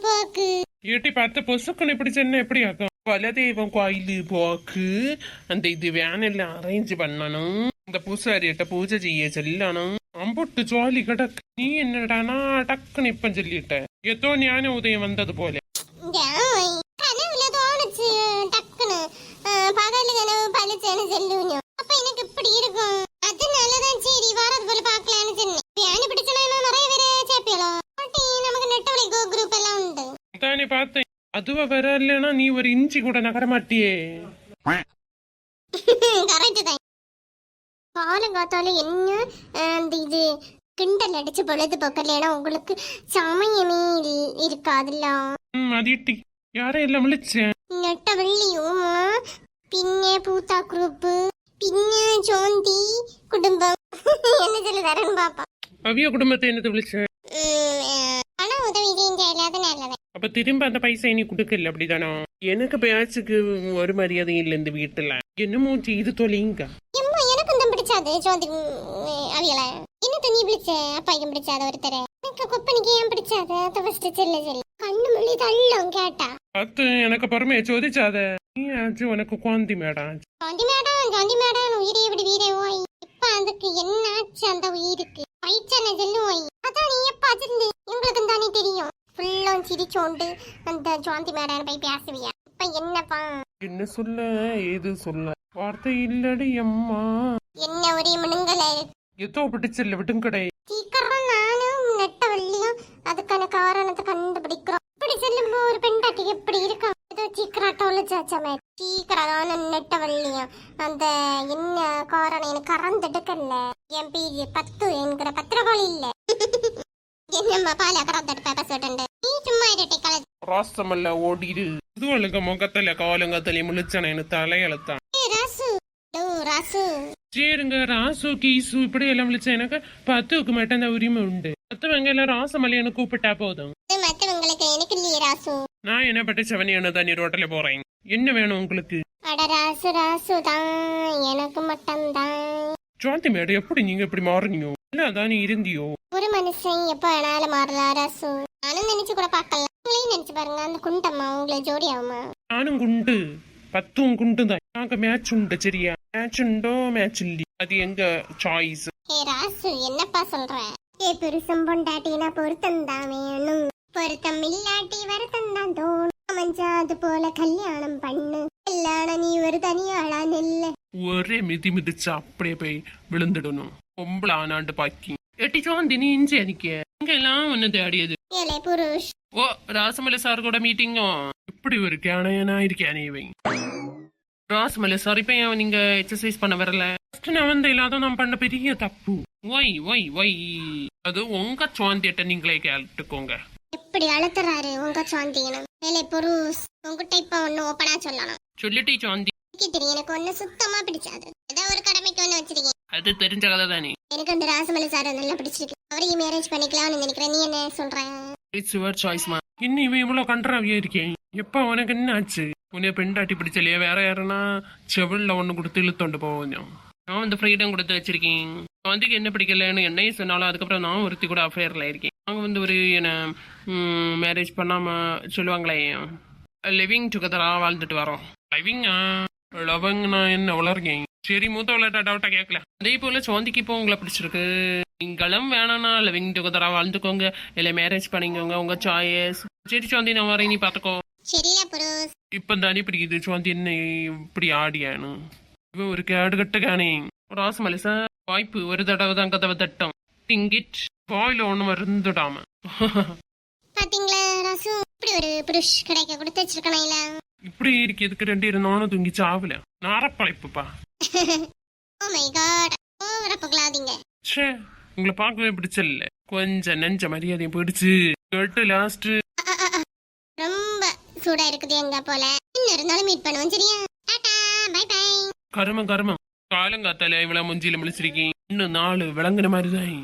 போக்கு. ஏட்டி பார்த்த பொசுக்குன்னு இப்படி சொன்ன எப்படி ஆக்கும் குலதெய்வம் கோயிலு போக்கு. அந்த இது வேன் எல்லாம் அரேஞ்ச் பண்ணணும். இந்த பூசாரியிட்ட பூஜை செய்ய சொல்லணும். அம்புட்டு ஜோலி கிடக்கு. நீ என்னடானா டக்குன்னு இப்ப சொல்லிட்ட ஏதோ ஞான உதயம் வந்தது போல. ஏன் கனவுல தோணுச்சு. டக்குன்னு ஆ, பகல்ல கனவு பளிச்சுன்னு சொல்லுவீங்க. அப்ப எனக்கு இப்படி தானே பார்த்தேன் அதுவா வர இல்லைன்னா நீ ஒரு இன்ச்சு கூட நகர மாட்டியே கரெக்ட் தான் காலங்காத்தால என்ன ஆ, அந்த இது கிண்டல் அடிச்சு பொழுது போக்கலைன்னா உங்களுக்கு சமயமே இல்- இருக்காதுல்ல ம் அதிட்டி யாரை எல்லாம் விழிச்சேன் நெட்டவள்ளியும் പിന്നെ പൂത്ത ഗ്രൂപ്പ് പിന്നെ ചോന്തി കുടുംബം എന്ന് ചില തരം പാപ്പ அவிய குடும்பத்தை என்னது விழிச்சேன் அப்ப திரும்ப அந்த பைசா நீ கொடுக்கல அப்படிதானோ எனக்கு பேச்சுக்கு ஒரு மரியாதையும் இல்லை இந்த வீட்டுல என்னமோ செய்து தொலைங்க எம்மா எனக்கும் தான் பிடிச்சாது ചോന്തി അവിയളെ എന്നിട്ട് നീ വിളിച്ച അപ്പായിക്കും പിടിച്ചാതെ ഒരുത്തരെ എനിക്ക് കൊപ്പനിക്ക് ഞാൻ പിടിച്ചാതെ അത് ഫസ്റ്റ് ചെല്ല ചെല്ല കണ്ണു മുള്ളി തള്ളും കേട്ടാ பார்த்து எனக்கு பொறுமையை சோதிச்சாத நீ ஆச்சு உனக்கு குழந்தை madam Janthi madam Janthi madam உயிரே இப்படி வீரே ஓய் இப்ப அதுக்கு என்ன ஆச்சு அந்த உயிருக்கு பைச்சனை செல்லும் ஓய் அதான் நீ சிரிச்சோண்டு அந்த ஜாந்தி மேடம் போய் பேசுவியா? இப்ப என்னப்பா? என்ன சொல்ல ஏது சொல்ல? வார்த்தை இல்லடி அம்மா. என்ன ஒரே மினுங்கல ஏதோ பிடிச்சல விடுங்கடை சீக்கிரம் நானும் நெட்டவள்ளியும் அதுக்கான காரணத்தை கண்டுபிடிக்கிறோம். இப்படி செல்லும்போ ஒரு பெண்டாட்டி எப்படி இருக்கா? ஏதோ சீக்கிரம் ஒழிச்சாச்சமே சீக்கிரம் நெட்டவள்ளியும் அந்த என்ன காரணம் எனக்கு கறந்தெடுக்கல என் பேரு பத்து என்கிற பத்திரகாளி இல்ல. என்னம்மா பால கறந்தெடுப்ப பசுட்டு நீ சும்மா இருட்டை கலந்து ராசமல்ல ஓடிடு. இதுவளுங்க முகத்துல காலங்கத்தலி முழிச்சனேன்னு தலையெழுத்தான். ஏ ராசு. டோ ராசு. சரிங்க ராசு கீசு இப்படி எல்லாம் விழிச்ச எனக்கு பத்துக்கு மட்டும் அந்த உரிமை உண்டு. மத்தவங்க எல்லாம் ராசமல்லியன்னு கூப்பிட்டா போதும். இது மத்தவங்களுக்கு எனக்கு இல்லையே ராசு. நான் என்ன பட்டு செவனியான தண்ணி ரோட்டில போறேன். என்ன வேணும் உங்களுக்கு? அட ராசு ராசு தான் எனக்கு மட்டும்தான். ஜாந்தி மேடம் எப்படி நீங்க இப்படி மாறுனீங்க? நீ இருந்தியோ? ஒரு மனுஷன் எப்ப வேணாலும் மாறலாம் ராசு நானும் நினைச்சு கூட பார்க்கல. உங்களையும் நினைச்சு பாருங்க அந்த குண்டம்மா உங்களை ஜோடி ஆகுமா? நானும் குண்டு. பத்தும் குண்டு தான். நாங்க மேட்ச் உண்டு சரியா? மேட்ச் உண்டோ மேட்ச் இல்லி அது எங்க சாய்ஸ் ஏ ராசு என்னப்பா சொல்ற? ஏ பெருசும் பொண்டாட்டினா பொருத்தம் தான் வேணும். பொருத்தம் இல்லாட்டி வருத்தம் தான் தோணும். அமைஞ்சா அது போல கல்யாணம் பண்ணு. கல்யாணம் நீ ஒரு தனியாளா நெல்ல. ஒரே மிதி மிதிச்சு அப்படியே போய் விழுந்துடணும். பொம்பளை ஆனாண்டு பாக்கி அடிக்க இங்க எல்லாம் ஒண்ணு தேடியது ஏலே புருஷ் ஓ ராசமலை சார் கூட மீட்டிங்கோ இப்படி ஒரு கேனையனா இருக்கேனே இவன் ராசமலை சார் இப்ப ஏன் நீங்க எக்ஸசைஸ் பண்ண வரல நான் வந்து இல்லாத நான் பண்ண பெரிய தப்பு ஒய் ஒய் ஒய் அது உங்க சுவாந்திட்ட நீங்களே கேட்டுக்கோங்க எப்படி அழுத்துறாரு உங்க சாந்தியனும் ஏலே புருஷ் உங்ககிட்ட இப்ப ஒண்ணு ஓப்பனா சொல்லணும் சொல்லிட்டு சுவாந்தி எனக்கு தெரியும் எனக்கு ஒண்ணு சுத்தமா பிடிச்சாது ஏதோ ஒரு கடமைக்கு ஒண்ணு வச்சிருக்கீங்க அது தெரிஞ்ச கதை தானே எனக்கு அந்த ராசமலை சார் நல்லா பிடிச்சிருக்கு. அவரையும் மேரேஜ் பண்ணிக்கலாம்னு நினைக்கிறேன். நீ என்ன சொல்ற? இட்ஸ் யுவர் சாய்ஸ்மா இன்னும் இவன் இவ்வளவு கன்றாவியா இருக்கேன் எப்ப உனக்கு என்ன ஆச்சு? உன்னை பெண்டாட்டி பிடிச்சலையே? வேற யாருன்னா செவில்ல ஒண்ணு கொடுத்து இழுத்தொண்டு போவோம் நான் வந்து ஃப்ரீடம் கொடுத்து வச்சிருக்கேன். வந்து என்ன பிடிக்கலன்னு என்னையும் சொன்னாலும் அதுக்கப்புறம் நான் ஒருத்தி கூட அஃபேர்ல இருக்கேன். அவங்க வந்து ஒரு என்ன மேரேஜ் பண்ணாம சொல்லுவாங்களே. லிவிங் டுகெதரா வாழ்ந்துட்டு வரோம். லிவிங்கா லவங்னா என்ன வளர்க்கேன் சரி மூத்த விளையாட்டா டவுட்டா கேட்கல அதே போல சோந்திக்கு இப்போ உங்களை பிடிச்சிருக்கு. நீங்களும் வேணாம்னா லிவிங் டுகெதரா வாழ்ந்துக்கோங்க. இல்லை மேரேஜ் பண்ணிக்கோங்க உங்க சாய்ஸ் சரி சோந்தி நான் வரேன் நீ பாத்துக்கோ சரியில்ல புருஷ் இப்ப தானே பிடிக்குது சோந்தி என்ன இப்படி ஆடியானு. இவன் ஒரு கேடு கட்டுக்கானே ராசமலை சார் வாய்ப்பு ஒரு தடவை தான் கதவை தட்டும். திங்கிட் வாயில ஒண்ணு மருந்துடாம பாத்தீங்களா ராசு? இப்படி ஒரு புருஷ் கிடைக்க கொடுத்து வச்சிருக்கணும் இப்படி இருக்கு எதுக்கு ரெண்டு இருந்தாலும் தூங்கி சாவல. நாரப்பழைப்புப்பா ஓ மை காட் ஓவரா புகழாதீங்க. ச்சே உங்களை பார்க்கவே பிடிச்சல கொஞ்சம் நெஞ்ச மரியாதையும் பிடிச்சு கேட்டு லாஸ்ட். ரொம்ப சூடா இருக்குது எங்க போல. இன்னொரு நாள் மீட் பண்ணுவோம் சரியா? டாடா பை பை கருமம் கருமம். காலங்காத்தால இவ்வளவு முஞ்சில முழிச்சிருக்கேன் இன்னும் நாலு விளங்குன மாதிரிதான்